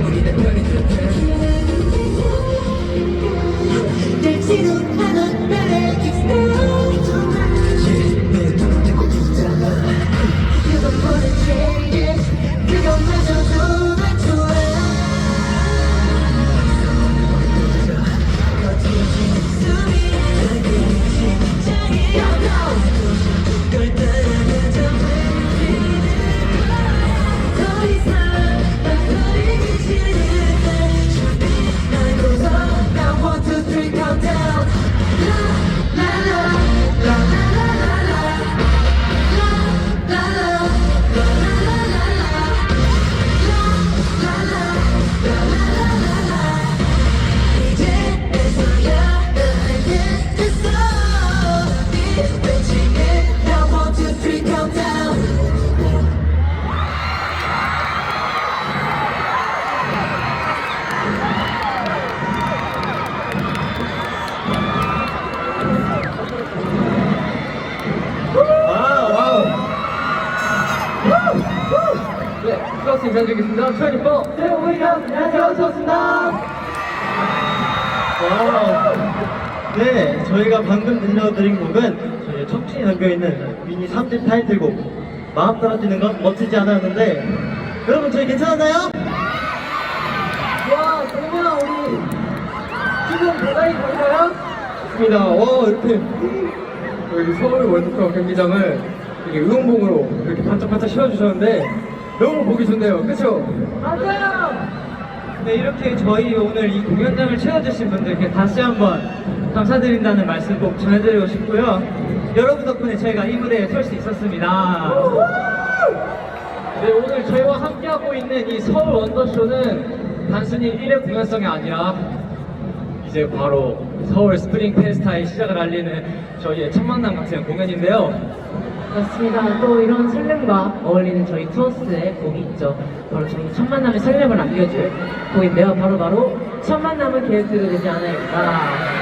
everybody that's running to the 네, 플러스 인사드리겠습니다 24 네, 우리가 안녕하세요, 좋습니다. 와우. 네, 저희가 방금 들려드린 곡은 저희 척추에 담겨있는 미니 3집 타이틀곡 마음 떨어지는 건 멋지지 않았는데 여러분 저희 괜찮았나요? 와, 그러면 우리 지금 대단히 갈까요? 좋습니다. 와, 이렇게 여기 서울 월드컵 경기장을 이렇게 응원봉으로 이렇게 반짝반짝 씌워주셨는데 너무 보기 좋네요. 그쵸? 맞아요. 네, 이렇게 저희 오늘 이 공연장을 채워주신 분들께 다시 한번 감사드린다는 말씀 꼭 전해드리고 싶고요. 여러분 덕분에 저희가 이 무대에 설 수 있었습니다. 네, 오늘 저희와 함께하고 있는 이 서울 원더쇼는 단순히 1회 공연성이 아니라 이제 바로 서울 스프링 페스타의 시작을 알리는 저희의 첫 만남 같은 공연인데요. 맞습니다. 또 이런 설렘과 어울리는 저희 투어스의 곡이 있죠. 바로 저희 첫 만남의 설렘을 안겨줄 곡인데요. 바로 바로 첫 만남은 계획대로 되지 않아요까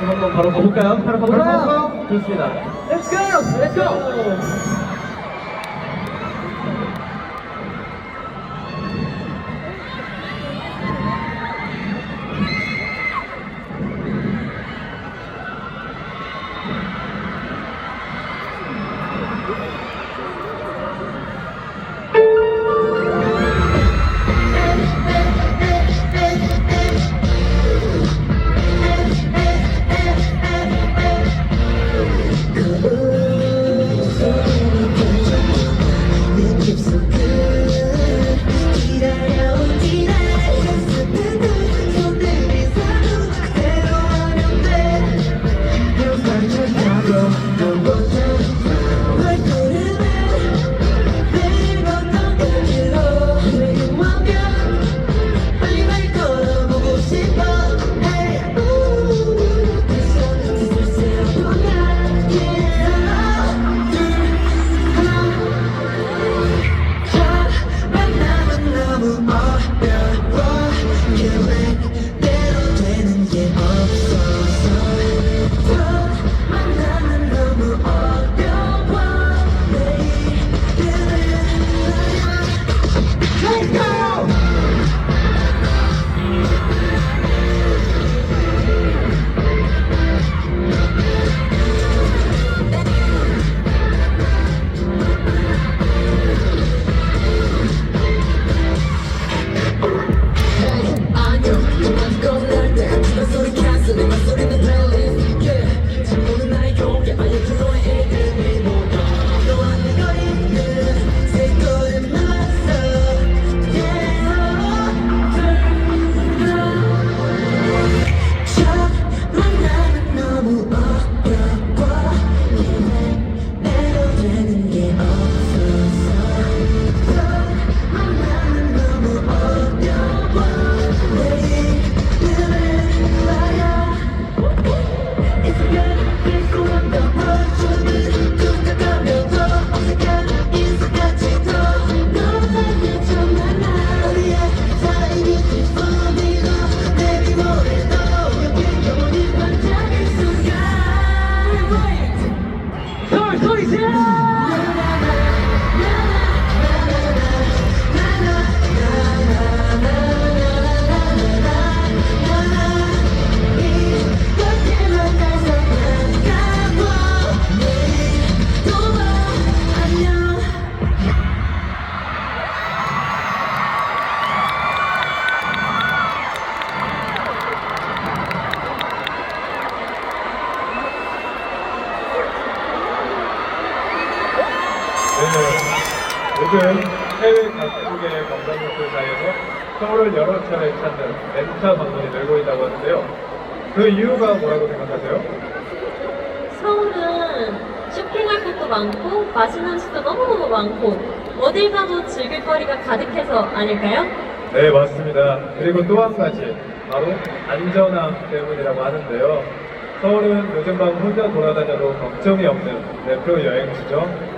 그럼 한번 바로 가볼까요? 바로 가볼까요? 좋습니다. Let's go! Let's go! 요즘 해외 각국의 관광객들 사이에서 서울을 여러 차례 찾는 렌차 방문이 늘고 있다고 하는데요. 그 이유가 뭐라고 생각하세요? 서울은 쇼핑할 곳도 많고 맛있는 집도 너무너무 많고 어딜 가도 즐길 거리가 가득해서 아닐까요? 네, 맞습니다. 그리고 또 한 가지, 바로 안전함 때문이라고 하는데요. 서울은 요즘 밤 혼자 돌아다녀도 걱정이 없는 대표 여행지죠.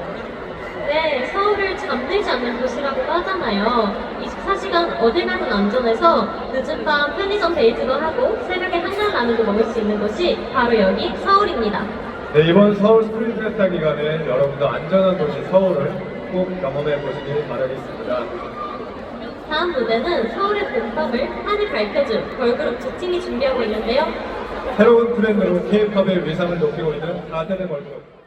잠들지 않는 도시라고도 하잖아요. 24시간 어딜 가든 안전해서 늦은 밤 편의점 데이트도 하고 새벽에 한잔 나누고 먹을 수 있는 곳이 바로 여기 서울입니다. 네, 이번 서울 스프링 페스타 기간에 여러분도 안전한 도시 서울을 꼭 경험해 보시길 바라겠습니다. 다음 무대는 서울의 봄밤을 환히 밝혀줄 걸그룹 두 팀이 준비하고 있는데요. 새로운 트렌드로 K-팝의 위상을 높이고 있는 4세대 걸그룹